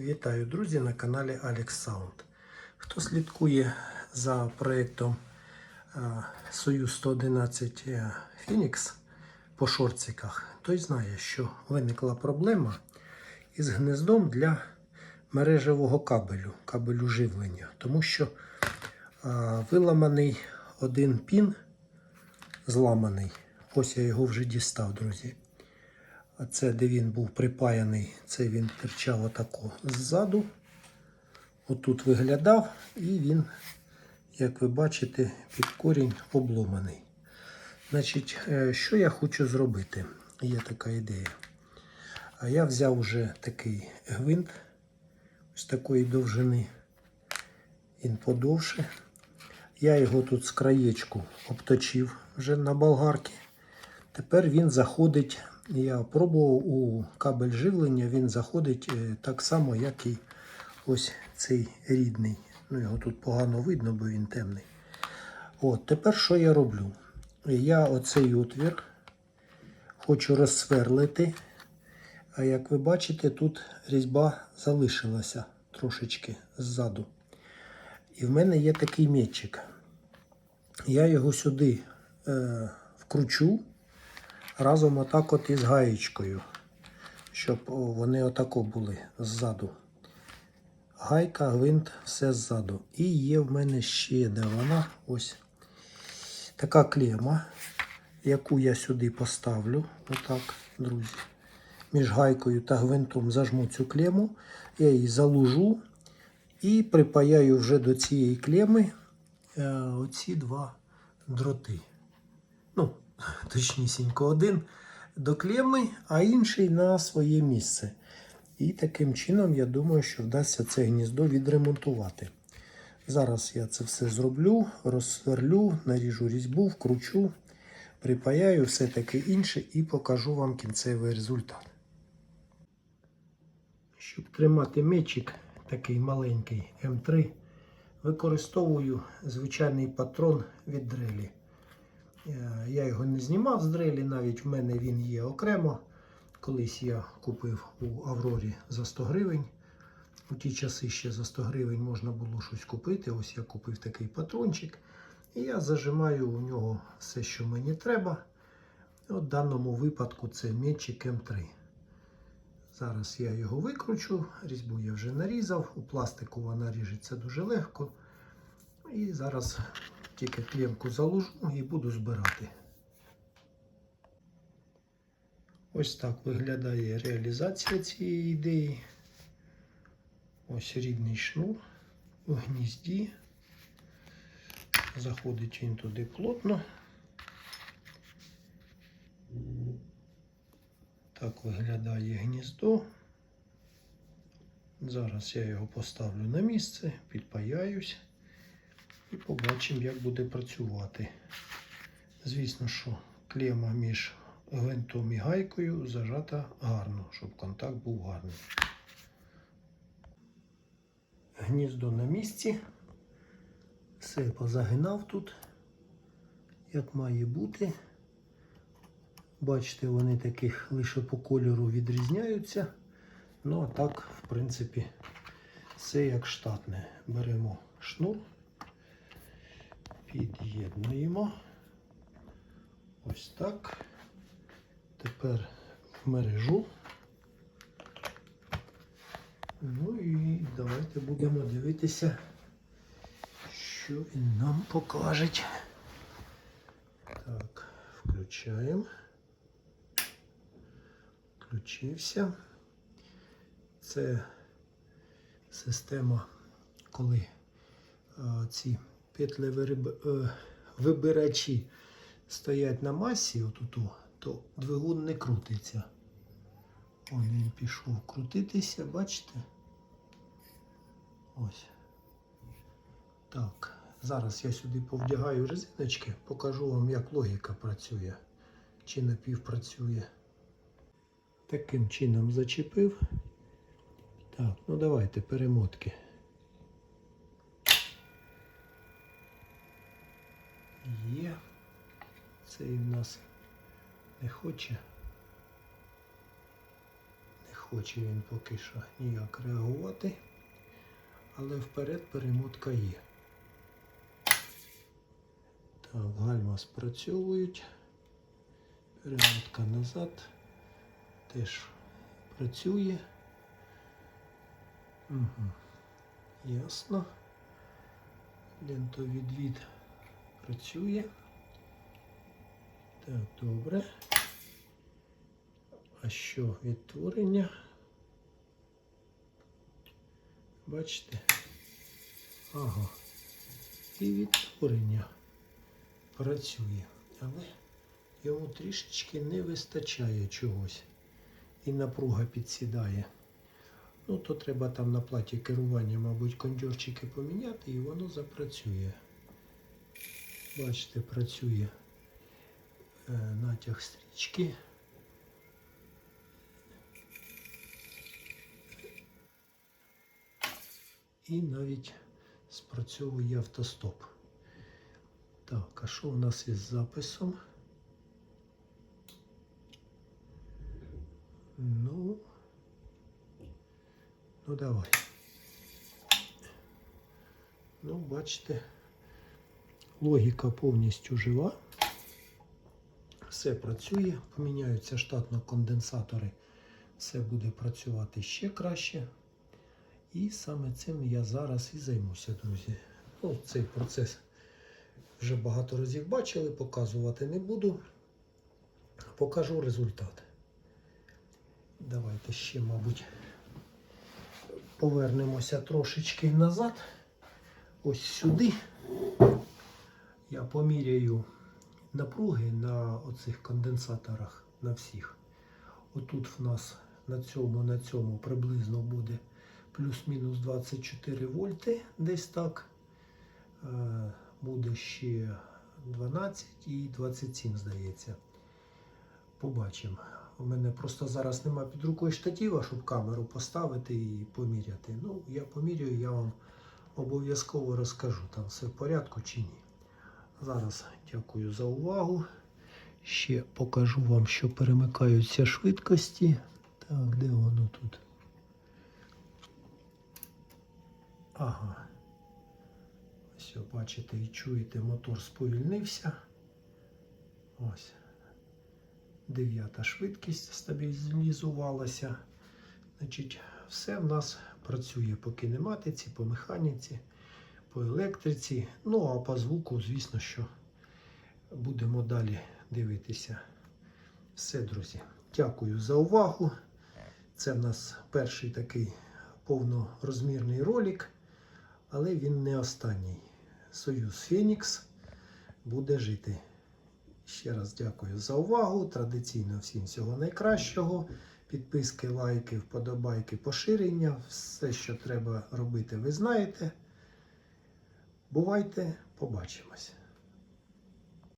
Вітаю, друзі, на каналі Sound. Хто слідкує за проєктом е, Союз 111 е, Phoenix по шорциках, той знає, що виникла проблема із гнездом для мережевого кабелю, кабелю живлення, тому що е, виламаний один пін, зламаний. Ось я його вже дістав, друзі. А це, де він був припаяний, це він терчав отако ззаду. Отут виглядав, і він, як ви бачите, під корінь обломаний. Значить, е, що я хочу зробити? Є така ідея. А я взяв вже такий гвинт ось такої довжини. Він подовше. Я його тут з краєчку обточив вже на болгарки. Тепер він заходить. Я пробував у кабель живлення, він заходить е, так само, як і ось цей рідний. Ну, його тут погано видно, бо він темний. От, тепер що я роблю? Я оцей отвір хочу розсверлити. А як ви бачите, тут різьба залишилася трошечки ззаду. І в мене є такий м'ячик. Я його сюди е, вкручу разом отак от із гаєчкою, щоб вони отако були ззаду. Гайка, гвинт, все ззаду. І є в мене ще де вона ось така клема, яку я сюди поставлю. Отак, друзі. Між гайкою та гвинтом зажму цю клему, я її залужу і припаяю вже до цієї клеми е, оці два дроти. Ну, точнісінько, один до клеми, а інший на своє місце. І таким чином, я думаю, що вдасться це гніздо відремонтувати. Зараз я це все зроблю, розсверлю, наріжу різьбу, вкручу, припаяю все таке інше і покажу вам кінцевий результат. Щоб тримати мечик, такий маленький М3, використовую звичайний патрон від дрелі. Е, Я його не знімав з дрелі, навіть в мене він є окремо. Колись я купив у Аврорі за 100 гривень. У ті часи ще за 100 гривень можна було щось купити. Ось я купив такий патрончик. І я зажимаю у нього все, що мені треба. В даному випадку це метчик М3. Зараз я його викручу, різьбу я вже нарізав, у пластику вона ріжеться дуже легко. І зараз тільки клемку заложу і буду збирати. Ось так виглядає реалізація цієї ідеї. Ось рідний шнур у гнізді. Заходить він туди плотно. Так виглядає гніздо. Зараз я його поставлю на місце, підпаяюсь і побачимо, як буде працювати. Звісно, що клема між гвинтом і гайкою зажата гарно, щоб контакт був гарний. Гніздо на місці. Все позагинав тут, як має бути. Бачите, вони таких лише по кольору відрізняються. Ну, а так, в принципі, все як штатне. Беремо шнур, під'єднуємо. Ось так. Тепер в мережу. Ну і давайте будемо дивитися, що він нам покаже. Так, включаємо. Включився. Це система, коли е, ці петлі вириб- е, вибирачі стоять на масі, отуту, то двигун не крутиться. Он він пішов крутитися, бачите? Ось. Так, зараз я сюди повдягаю резиночки, покажу вам, як логіка працює, чи напівпрацює. Таким чином зачепив. Так, ну давайте перемотки. Є. Цей в нас не хоче. Не хоче він поки що ніяк реагувати. Але вперед перемотка є. Так, гальма спрацьовують. Перемотка назад теж працює. Угу. Ясно. Лентовідвід працює. Так, добре. А що відтворення? Бачите? Ага. І відтворення працює. Але йому трішечки не вистачає чогось. І напруга підсідає. Ну, то треба там на платі керування, мабуть, кондьорчики поміняти і воно запрацює. Бачите, працює натяг стрічки. І навіть спрацьовує автостоп. Так, а що у нас із записом? Ну, ну давай. Ну, бачите, логіка повністю жива. Все працює, поміняються штатно конденсатори, все буде працювати ще краще. І саме цим я зараз і займуся, друзі. Ну, цей процес вже багато разів бачили, показувати не буду. Покажу результат. Давайте ще, мабуть, повернемося трошечки назад. Ось сюди. Я поміряю напруги на оцих конденсаторах на всіх. Отут в нас на цьому, на цьому приблизно буде плюс-мінус 24 вольти, десь так. Е, Буде ще 12 і 27, здається. Побачимо. У мене просто зараз нема під рукою штатива, щоб камеру поставити і поміряти. Ну, я поміряю, я вам обов'язково розкажу, там все в порядку чи ні. Зараз дякую за увагу. Ще покажу вам, що перемикаються швидкості. Так, де воно тут? Ага. Ось, бачите і чуєте, мотор сповільнився. Ось. Дев'ята швидкість стабілізувалася. Значить, все в нас працює по кінематиці, по механіці, по електриці. Ну, а по звуку, звісно, що будемо далі дивитися. Все, друзі. Дякую за увагу. Це в нас перший такий повнорозмірний ролик, але він не останній. Союз Фенікс буде жити. Ще раз дякую за увагу. Традиційно всім всього найкращого. Підписки, лайки, вподобайки, поширення. Все, що треба робити, ви знаєте. Бувайте, побачимось.